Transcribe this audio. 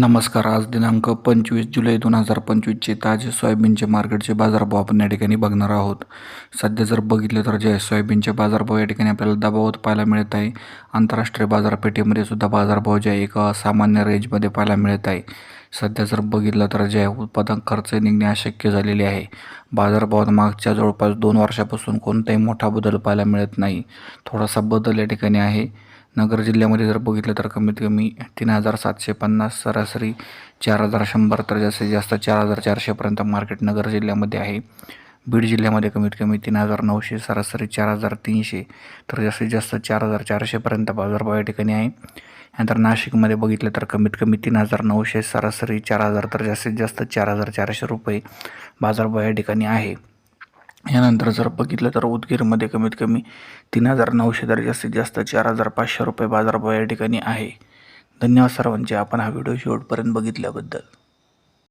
नमस्कार आज दिनांक पंचवीस जुलै दोन हजार पंचवीसचे ताजे सोयाबीनचे मार्केटचे बाजारभाव आपण या ठिकाणी बघणार आहोत. सध्या जर बघितलं तर जे आहे सोयाबीनचे बाजारभाव या ठिकाणी आपल्याला दबावत पाहायला मिळत आहे आंतरराष्ट्रीय बाजारपेठेमध्ये सुद्धा बाजारभाव जे आहे एक सामान्य रेंजमध्ये पाहायला मिळत आहे. सध्या जर बघितलं तर जे उत्पादन खर्च निघणे अशक्य झालेले आहे बाजारभावात मागच्या जवळपास दोन वर्षापासून कोणताही मोठा बदल पाहायला मिळत नाही. थोडासा बदल या ठिकाणी आहे. नगर जिल्ह्यामध्ये जर बघितलं तर कमीत कमी तीन हजार सातशे पन्नास सरासरी चार हजार शंभर तर जास्तीत जास्त चार हजार चारशेपर्यंत मार्केट नगर जिल्ह्यामध्ये आहे. बीड जिल्ह्यामध्ये कमीत कमी तीन हजार नऊशे सरासरी चार हजार तीनशे तर जास्तीत जास्त चार हजार चारशेपर्यंत बाजारभाव या ठिकाणी आहे. नंतर नाशिकमध्ये बघितलं तर कमीत कमी तीन हजार नऊशे सरासरी चार हजार तर जास्तीत जास्त चार हजार चारशे रुपये बाजारभाव या ठिकाणी आहे. यानंतर जर बघितलं तर उदगीरमध्ये कमीत कमी तीन हजार नऊशे तर जास्तीत जास्त चार हजार पाचशे रुपये बाजारभाव या ठिकाणी आहे. धन्यवाद सर्वांचे. आपण हा व्हिडिओ शेवटपर्यंत बघितल्याबद्दल.